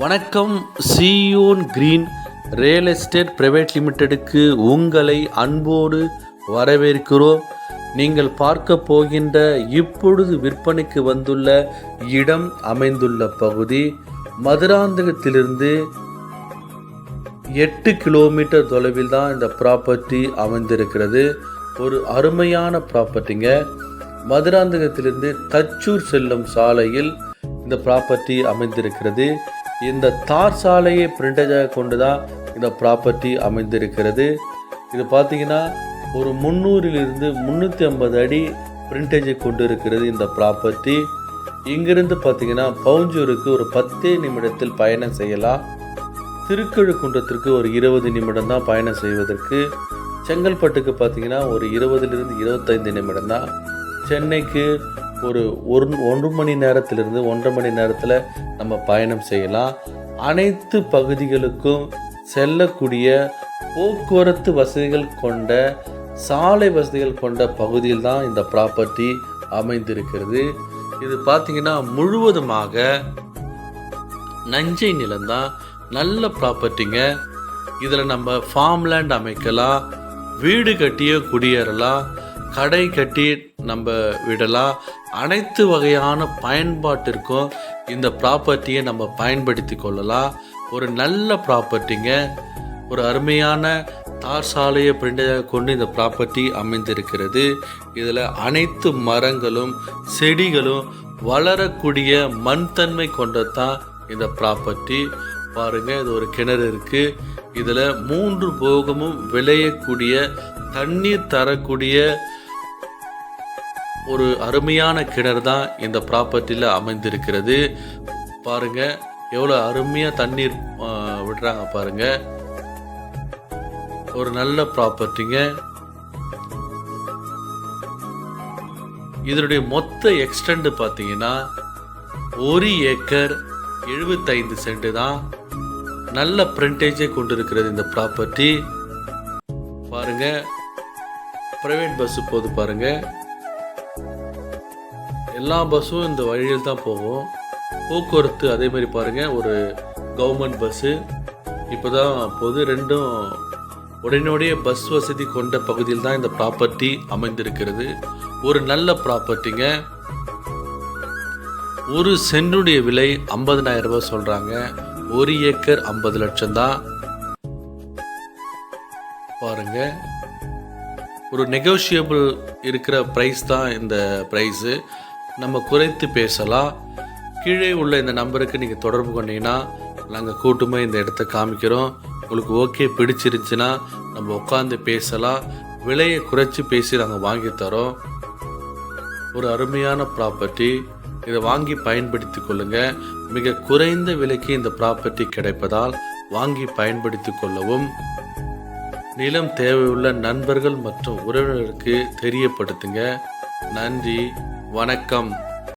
வணக்கம் Zion green real estate private லிமிடெடுக்கு உங்களை அன்போடு வரவேற்கிறோம். நீங்கள் பார்க்க போகின்ற இப்பொழுது விற்பனைக்கு வந்துள்ள இடம் அமைந்துள்ள பகுதி மதுராந்தகத்திலிருந்து எட்டு கிலோமீட்டர் தொலைவில் தான் இந்த ப்ராப்பர்ட்டி அமைந்திருக்கிறது. ஒரு அருமையான ப்ராப்பர்ட்டிங்க மதுராந்தகத்திலிருந்து தச்சூர் செல்லும் சாலையில் இந்த ப்ராப்பர்ட்டி அமைந்திருக்கிறது. இந்த தார் சாலையை பிரிண்டேஜாக கொண்டு தான் இந்த ப்ராப்பர்ட்டி அமைந்திருக்கிறது. இது பார்த்தீங்கன்னா ஒரு முந்நூறிலிருந்து முந்நூற்றி ஐம்பது அடி பிரிண்டேஜை கொண்டு இருக்கிறது இந்த ப்ராப்பர்ட்டி இங்கிருந்து பார்த்தீங்கன்னா பவுஞ்சூருக்கு ஒரு பத்தே நிமிடத்தில் பயணம் செய்யலாம். திருக்கழுக்குன்றத்திற்கு ஒரு இருபது நிமிடம் தான் பயணம் செய்வதற்கு. செங்கல்பட்டுக்கு பார்த்தீங்கன்னா ஒரு இருபதுலேருந்து இருபத்தைந்து நிமிடம் தான். சென்னைக்கு ஒரு ஒரு ஒன்று மணி நேரத்திலிருந்து ஒன்றரை மணி நேரத்தில் நம்ம பயணம் செய்யலாம். அனைத்து பகுதிகளுக்கும் செல்லக்கூடிய போக்குவரத்து வசதிகள் கொண்ட சாலை வசதிகள் கொண்ட பகுதியில் தான் இந்த ப்ராப்பர்ட்டி அமைந்திருக்கிறது. இது பார்த்திங்கன்னா முழுவதுமாக நஞ்சை நிலம்தான் நல்ல ப்ராப்பர்ட்டிங்க இதில் நம்ம ஃபார்ம் லேண்ட் அமைக்கலாம் வீடு கட்டியே குடியேறலாம் கடை கட்டி நம்ம விடலாம். அனைத்து வகையான பயன்பாட்டிற்கும் இந்த ப்ராப்பர்ட்டியை நம்ம பயன்படுத்தி கொள்ளலாம். ஒரு நல்ல ப்ராப்பர்ட்டிங்க ஒரு அருமையான தார் சாலையை பிரிண்டாக கொண்டு இந்த ப்ராப்பர்ட்டி அமைந்திருக்கிறது. இதில் அனைத்து மரங்களும் செடிகளும் வளரக்கூடிய மண் தன்மை கொண்டது தான் இந்த ப்ராப்பர்ட்டி பாருங்கள் இது ஒரு கிணறு இருக்குது இதில் மூன்று போகமும் விளையக்கூடிய தண்ணீர் தரக்கூடிய ஒரு அருமையான கிணறு தான் இந்த ப்ராப்பர்ட்டியில் அமைந்திருக்கிறது. பாருங்க எவ்வளோ அருமையாக தண்ணீர் விடுறாங்க பாருங்க. ஒரு நல்ல ப்ராப்பர்ட்டிங்க. இதனுடைய மொத்த எக்ஸ்டெண்ட் பார்த்தீங்கன்னா ஒரு ஏக்கர் எழுபத்தைந்து சென்ட் தான். நல்ல பிரிண்டேஜை கொண்டிருக்கிறது இந்த ப்ராப்பர்ட்டி பாருங்க ப்ரைவேட் பஸ் போகுது பாருங்கள் எல்லா பஸ்ஸும் இந்த வழியில் தான் போகும். போக்குவரத்து அதே மாதிரி பாருங்கள் ஒரு கவர்மெண்ட் பஸ்ஸு இப்போ தான் பொது ரெண்டும் உடனடியே பஸ் வசதி கொண்ட பகுதியில் தான் இந்த ப்ராப்பர்ட்டி அமைந்திருக்கிறது. ஒரு நல்ல ப்ராப்பர்ட்டிங்க ஒரு சென்டுடைய விலை 50000 ரூபாய் சொல்கிறாங்க ஒரு ஏக்கர் ஐம்பது லட்சம் தான். பாருங்க. ஒரு நெகோஷியபிள் இருக்கிற ப்ரைஸ் தான் இந்த ப்ரைஸு நம்ம குறைத்து பேசலாம். கீழே உள்ள இந்த நம்பருக்கு நீங்கள் தொடர்பு கொண்டீங்கன்னா நாங்கள் கூட்டமாக இந்த இடத்த காமிக்கிறோம். உங்களுக்கு ஓகே பிடிச்சிருந்துச்சுன்னா நம்ம உட்காந்து பேசலாம். விலையை குறைச்சி பேசி நாங்கள் வாங்கி தரோம். ஒரு அருமையான ப்ராப்பர்ட்டி இதை வாங்கி பயன்படுத்தி கொள்ளுங்கள் மிக குறைந்த விலைக்கு இந்த ப்ராப்பர்ட்டி கிடைப்பதால் வாங்கி பயன்படுத்தி கொள்ளவும். நிலம் தேவையுள்ள நண்பர்கள் மற்றும் உறவினருக்கு தெரியப்படுத்துங்க. நன்றி. வணக்கம்.